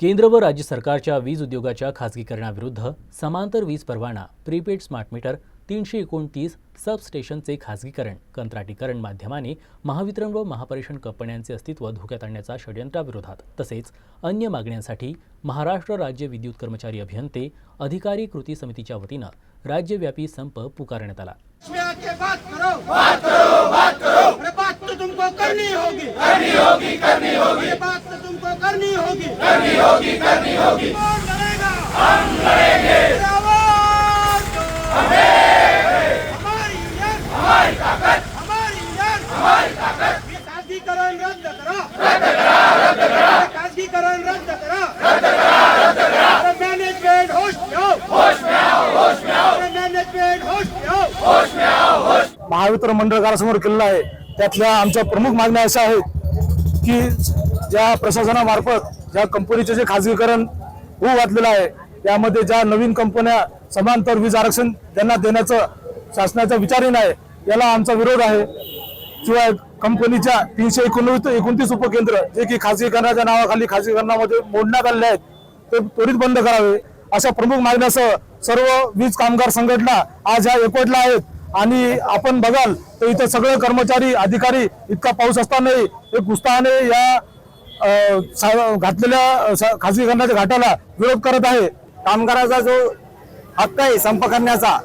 केंद्र व राज्य सरकारच्या वीज उद्योगाच्या खासगीकरणाविरुद्ध समांतर वीज परवाना प्रीपेड स्मार्ट मीटर तीनशे एकोणतीस सबस्टेशनचे खासगीकरण कंत्राटीकरण माध्यमाने महावितरण व महापरिषण कंपन्यांचे अस्तित्व धोक्यात आणण्याचा षडयंत्राविरोधात तसेच अन्य मागण्यांसाठी महाराष्ट्र राज्य विद्युत कर्मचारी अभियंते अधिकारी कृती समितीच्या वतीनं राज्यव्यापी संप पुकारण्यात आला. बात करनी होगी। करनी होगी करनी होगी। कौन लड़ेगा? हम लड़ेंगे। आवाज दो हमारी यूनियन हमारी ताकत। हमारी यूनियन हमारी ताकत। ये खासगीकरण रद्द करो। रद्द करा रद्द करा। खासगीकरण रद्द करा। रद्द करा रद्द करा। मैनेजमेंट होश में आओ। होश में आओ होश में आओ। मैनेजमेंट होश में आओ। होश में आओ होश। महावितरण मंडळ घरासमोर केलेला आहे. त्यातल्या आमच्या प्रमुख मागण्या अशा आहेत की ज्या प्रशासनामार्फत ज्या कंपनीचे जे खाजगीकरण होऊ घातलेलं आहे त्यामध्ये ज्या नवीन कंपन्या समांतर वीज आरक्षण त्यांना देण्याचं शासनाचा विचारही नाही याला आमचा विरोध आहे. शिवाय कंपनीच्या तीनशे एकोणवीस एकोणतीस उपकेंद्र जे की खाजगीकरणाच्या नावाखाली खाजगीकरणामध्ये मोडण्यात आलेले आहेत ते त्वरित बंद करावे. अशा प्रमुख मागण्यासह सर्व वीज कामगार संघटना आज ह्या एकवटल्या आहेत. आणि आपण बघाल तर इथं सगळे कर्मचारी अधिकारी इतका पाऊस असतानाही एक उत्साहाने या घातलेल्या अ, सा- घाटाला विरोध करत आहे. कामगाराचा जो हक्क आहे संप करण्याचा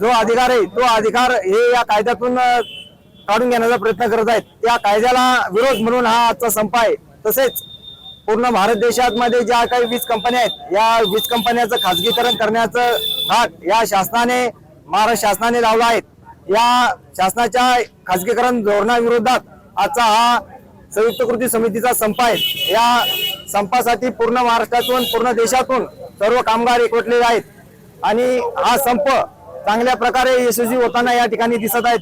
जो अधिकार आहे तो अधिकार हे या कायद्यातून काढून घेण्याचा प्रयत्न करत आहेत. त्या कायद्याला विरोध म्हणून हा आजचा संप आहे. तसेच पूर्ण भारत देशात मध्ये ज्या काही वीज कंपन्या आहेत या वीज कंपन्याचं खाजगीकरण करण्याचं भाग या शासनाने महाराष्ट्र शासनाने लावला आहे. या शासनाच्या खाजगीकरण धोरणाविरोधात आजचा हा संयुक्त कृती समितीचा संप आहे. या संपासाठी पूर्ण महाराष्ट्रातून पूर्ण देशातून सर्व कामगार एकवटलेले आहेत. आणि हा संप चांगल्या प्रकारे यशस्वी होताना या ठिकाणी दिसत आहेत.